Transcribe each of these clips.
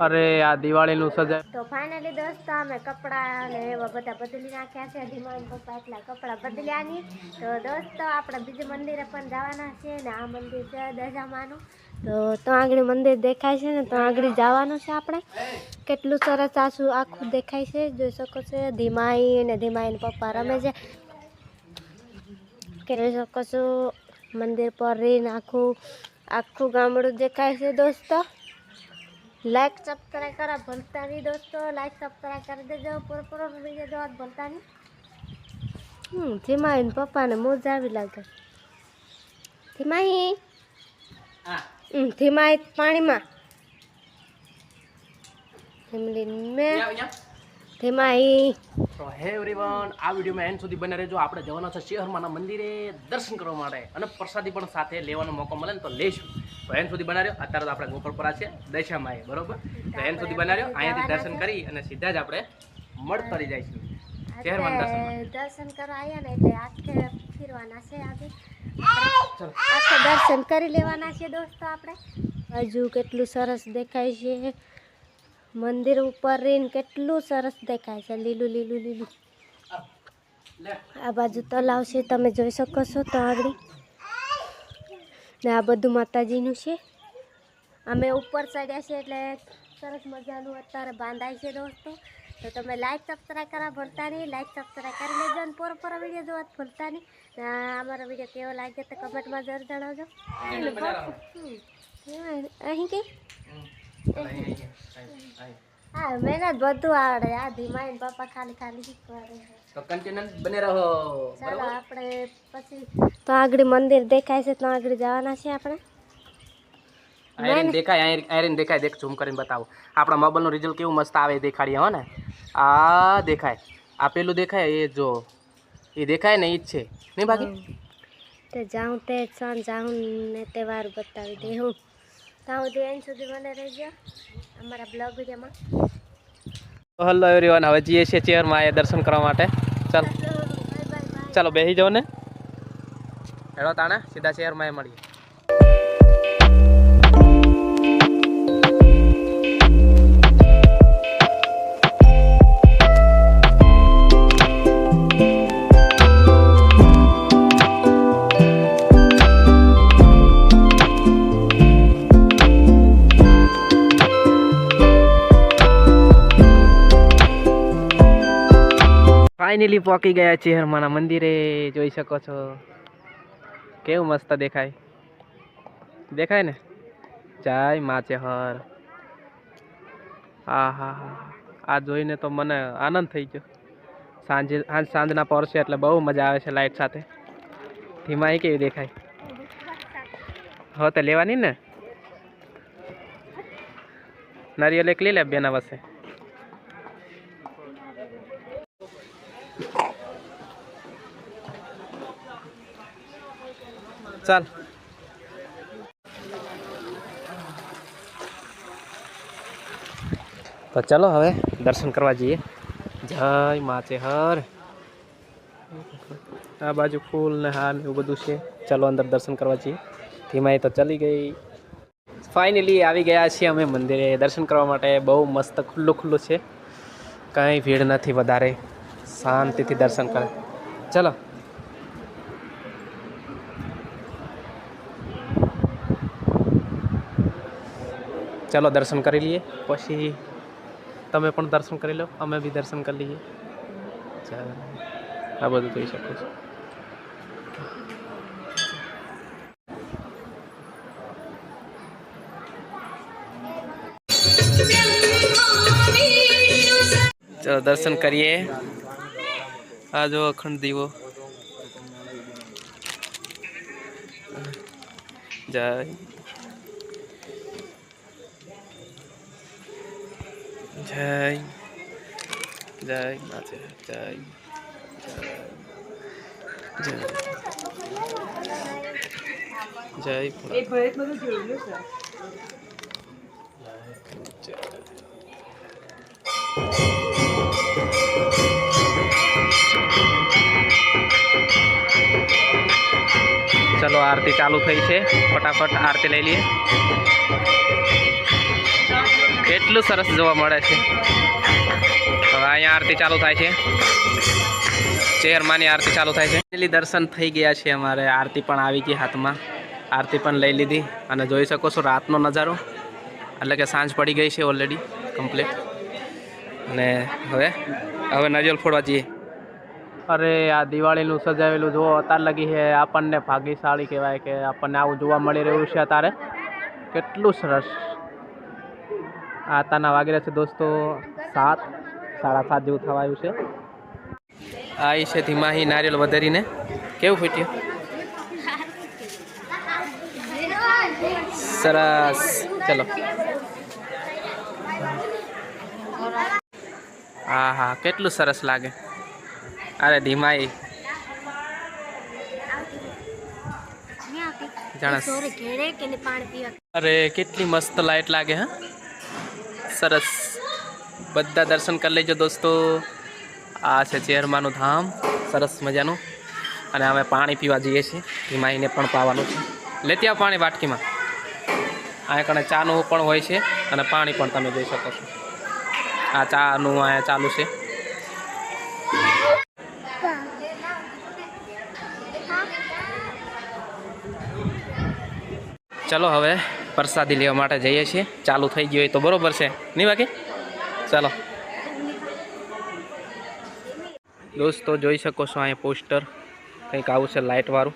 અરે, આ દિવાળીનું સજાય તો ફાઇનલી દોસ્તો અમે કપડાં ને એવા બધા બદલી નાખ્યા છે. ધીમાન પપ્પા એટલા કપડાં બદલ્યા નહીં. તો દોસ્તો આપણે બીજું મંદિરે પણ જવાના છે ને આ મંદિર છે દજામાનું. તો તો આગળ મંદિર દેખાય છે ને, તો આગળ જવાનું છે આપણે. કેટલું સરસ આસુ આખું દેખાય છે. જોઈ શકો છો, ધીમાઈ ને ધીમાઈ ને પપ્પા રમે છે. કરી શકો છો, મંદિર પર રહીને આખું આખું ગામડું દેખાય છે દોસ્તો. લાઈક સબસ્ક્રાઈબ કરા ભૂલતા નહીં દોસ્તો. લાઈક સબસ્ક્રાઈબ કરી દેજો. પૂરો પૂરો વીડિયો જોવા ભૂલતા નહીં હમ ધીમાઈ ને પપ્પાને મોજા આવી લાગે. ધીમાઈ. હમ ધીમાઈ પાણીમાં. ધીમલી મેં ધીમાઈ. તો હે એવરીવન આ વિડીયોમાં એન્ડ સુધી બને રહેજો. આપણે જવાના છે શહેરમાંના મંદિરે દર્શન કરવા માટે અને પ્રસાદી પણ સાથે લેવાનો મોકો મળે ને તો લઈશું તો એન્ડ સુધી બનાવ્યો અત્યારે તો આપણે ગોકળપરા છે દશામાં બરોબર? તો એન્ડ સુધી બનાવ્યો અહીંયાથી દર્શન કરી અને સીધા જ આપણે મળ તરી જઈશું શહેરમાં દર્શન દર્શન કરવા આવ્યા ને એટલે આખે ફેરવાના છે આજે. આખે દર્શન કરી લેવાના છે દોસ્તો આપણે. હજુ કેટલું સરસ દેખાય છે. મંદિર ઉપર રહીને કેટલું સરસ દેખાય છે લીલું લીલું લીલું. આ બાજુ તલાવ છે તમે જોઈ શકો છો તો આગળ. ને આ બધું માતાજીનું છે. અમે ઉપર ચડ્યા છે એટલે સરસ મજાનું અત્યારે બાંધાય છે દોસ્તો. તો તમે લાઈક સબસ્ક્રાઈબ કરવા ભૂલતા નહીં. લાઈક સબસ્ક્રાઈબ કરી લેજો અને પૂરો પૂરો વીડિયો જોવા ભૂલતા નહીં. અમારો વીડિયો કેવો લાગે તો કમેન્ટમાં જરૂર જણાવજો. અહીં કે હા મહેનત બધું આવડે. આ ધીમાઈ પપ્પા ખાલી ખાલી શીખવાડે તો કન્ટિન્યુ બને રહો ચાલો આપણે પછી તો આગળ મંદિર દેખાય છે તો આગળ જવાના છે આપણે. આયરન દેખાય આયરન દેખાય. દેખ ઝૂમ કરીને બતાવો. આપણા મોબાઈલનું રિઝલ્ટ કેવું મસ્ત આવે દેખાડીએ હો ને? આ દેખાય. આ પેલું દેખાય એ જો. એ દેખાય ને એ જ છે. નહીં બાકી? તે જાઉં તે સાંજ જાઉં ને તહેવાર બતાવી દે હું. ત્યાં સુધી એન સુધી મને રહેજો. અમારા બ્લોગ વિડીયોમાં. હલો એવરીવન હવે જઈએ છીએ ચેરમાં એ દર્શન કરવા માટે. ચાલ. ચાલો બેસી જાઓ ને. હેડો તાણે સીધા ચેરમાં એ મળીએ. ફાઇનલી પહોંચી ગયા છીએ હરમાના મંદિરે, જોઈ શકો છો. કેવું મસ્ત દેખાય. દેખાય ને? જય માચે હર હા હા હા આ જોઈને તો મને આનંદ થઈ ગયો. સાંજે, આજ સાંજના પડશે એટલે બહુ મજા આવે છે લાઇટ સાથે. ધીમાઈ કેવી દેખાય? હો, તો લેવાની ને? નારિયેલ લઈ લે બેના વસે. ચાલ. તો ચાલો હવે દર્શન કરવા જઈએ. જય માચે હર. આ બાજુ ફૂલ ને હાર એવું બધું છે. ચાલો અંદર દર્શન કરવા જઈએ. ધીમાઈ તો ચલી ગઈ. ફાઇનલી આવી ગયા છીએ અમે મંદિરે. દર્શન કરવા માટે બહુ મસ્ત ખુલ્લું ખુલ્લું છે. કાંઈ ભીડ નથી વધારે. શાંતિથી દર્શન કરે ચલો ચાલો દર્શન કરી લઈએ પછી તમે પણ દર્શન કરી લો અમે બી દર્શન કરી લઈએ ચાલો આ બધું જોઈ શકો છો। ચલો દર્શન કરીએ આ જો અખંડ દીવો. જય. જય. જય માતે જય. જય. જય. જય. ચલો આરતી ચાલુ થઈ છે. ફટાફટ આરતી લઈ લઈએ. એટલું સરસ જોવા મળે છે. હવે અહીંયા આરતી ચાલુ થાય છે. ચેરમાની આરતી ચાલુ થાય છે. પેલી દર્શન થઈ ગયા છે અમારે. આરતી પણ આવી ગઈ હાથમાં. આરતી પણ લઈ લીધી. અને જોઈ શકો છો રાતનો નજારો. એટલે કે સાંજ પડી ગઈ છે ઓલરેડી કમ્પ્લીટ અને હવે હવે નરિયલ ફોડવા જઈએ. અરે, આ દિવાળીનું સજાવેલું જુઓ અત્યારે લગી છે. આપણને ભાગ્યશાળી કહેવાય કે આપણને આવું જોવા મળી રહ્યું છે અત્યારે કેટલું સરસ. આ અત્યારના વાગી રહ્યા છે દોસ્તો, સાત, સાડા સાત જેવું થવા આવ્યું છે. આ છે ધીમાહી નારિયેલ વધારીને. કેવું ફૂટ્યું? સરસ. ચલો. હા હા કેટલું સરસ લાગે. અરે ધીમાઈ. અરે કેટલી મસ્ત લાઈટ લાગે હા? સરસ. બધા દર્શન કરી લેજો દોસ્તો. આ છે ચેરમાનું ધામ. સરસ મજાનું. અને અમે પાણી પીવા જઈએ છીએ. ધીમાઈને પણ પાવાનું છે. લેતી આવ પાણી વાટકીમાં. અહીંયા કણે ચાનું પણ હોય છે અને પાણી પણ તમે જોઈ શકો છો. આ ચાનું અહીંયા ચાલુ છે. ચલો હવે પ્રસાદી લેવા માટે જઈએ છીએ. ચાલુ થઈ ગયું હોય તો બરોબર છે. નહીં બાકી? ચાલો. દોસ્તો, જોઈ શકો છો અહીંયા પોસ્ટર. કંઈક આવું છે લાઇટવાળું.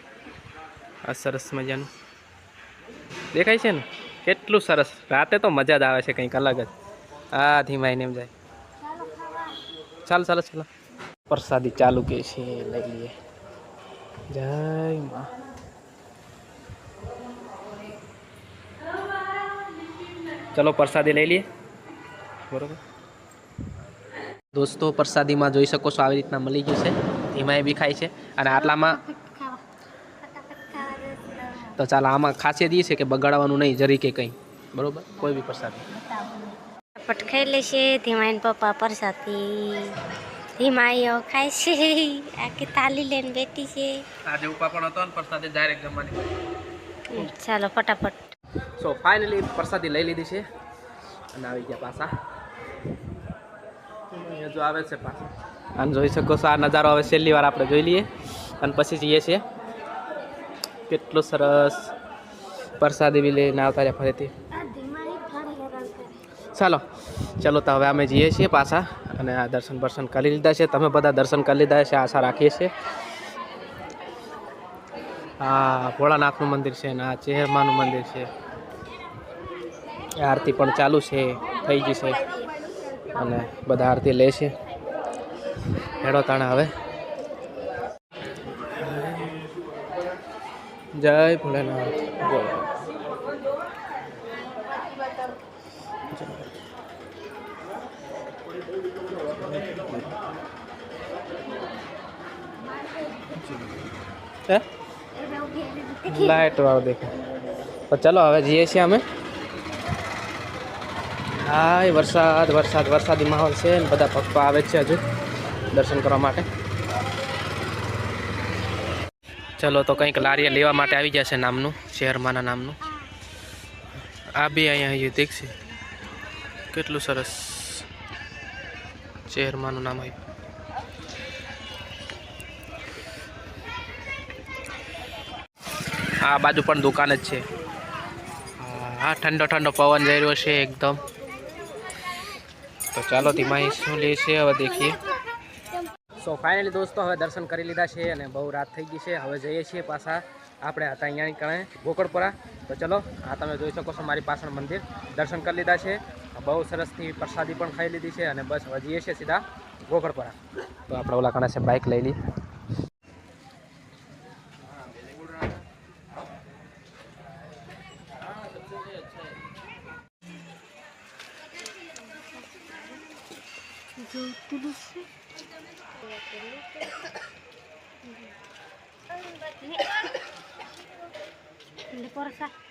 આ સરસ મજાનું. દેખાય છે ને? કેટલું સરસ. રાતે તો મજા જ આવે છે કંઈક અલગ જ. આ ધીમાઈને એમ જાય. ચાલો ચાલો ચાલો. પ્રસાદી ચાલુ કે છે, લઈ લઈએ. જય મા. ચલો પ્રસાદી લઈ લઈએ. બરોબર. દોસ્તો પ્રસાદીમાં જોઈ શકો છો આવી રીતના મળી ગયું છે. ધીમાએ બી ખાય છે. અને આટલામાં તો ચાલો આમાં ખાસિયત એ છે કે બગાડવાનું નહીં જરી કે કંઈ. બરોબર? કોઈ બી પ્રસાદી. પટખાઈ લેશે ધીમાઈન પપ્પા પ્રસાદી. ધીમાઈઓ ખાય છે. આખી તાલી લઈને બેઠી છે. આજે ઉપા પણ હતો ને પ્રસાદી ડાયરેક્ટ જમવાની. ચાલો ફટાફટ. સો ફાઇનલી પ્રસાદી લઈ લીધી છે. અને આવી ગયા પાછા. જો આવે છે પાછા. અને જોઈ શકો છો, આ નજારો હવે છેલ્લી વાર આપણે જોઈ લઈએ. અને પછી જઈએ છીએ. કેટલું સરસ પ્રસાદી બી લઈને આવતા રહ્યા ફરીથી. ચાલો ચાલો તો હવે અમે જઈએ છીએ પાછા. અને આ દર્શન બર્શન કરી લીધા છે. તમે બધા દર્શન કરી લીધા છે, આશા રાખીએ છીએ. આ ભોળાનાથનું મંદિર છે અને આ ચેહરમાનું મંદિર છે. આરતી પણ ચાલુ છે, થઈ ગઈ છે. અને બધા આરતી લે છે. હેડો તાણા હવે. જય ભોલેનાથ. લાઈટ વાળો દેખાય. તો ચલો હવે જઈએ છીએ અમે. હાય, વરસાદ વરસાદ, વરસાદી માહોલ છે ને બધા ભક્તો આવે છે હજુ દર્શન કરવા માટે. ચલો તો કંઈક લારીએ લેવા માટે આવી જશે નામનું, શહેરમાંના નામનું. આ બી અહીંયા અહીંયા દેખશે. કેટલું સરસ શહેરમાંનું નામ આવ્યું આ બાજુ પણ દુકાન જ છે. હા ઠંડો ઠંડો પવન જઈ રહ્યો છે એકદમ. તો ચાલો ધીમાઈ શું લે છે, હવે દેખીએ. સો ફાઇનલી દોસ્તો, હવે દર્શન કરી લીધા છે અને બહુ રાત થઈ ગઈ છે. હવે જઈએ છીએ પાછા. આપણે હતા અહીંયા કણે, ગોકળપુરા. તો ચલો, આ તમે જોઈ શકો છો મારી પાછળ મંદિર. દર્શન કરી લીધા છે. બહુ સરસથી પ્રસાદી પણ ખાઈ લીધી છે અને બસ હવે જઈએ છીએ સીધા ગોકળપુરા. તો આપણે ઓલા કણે છે બાઇક લઈ લઈએ Tutulus eh. Hindi po rasa.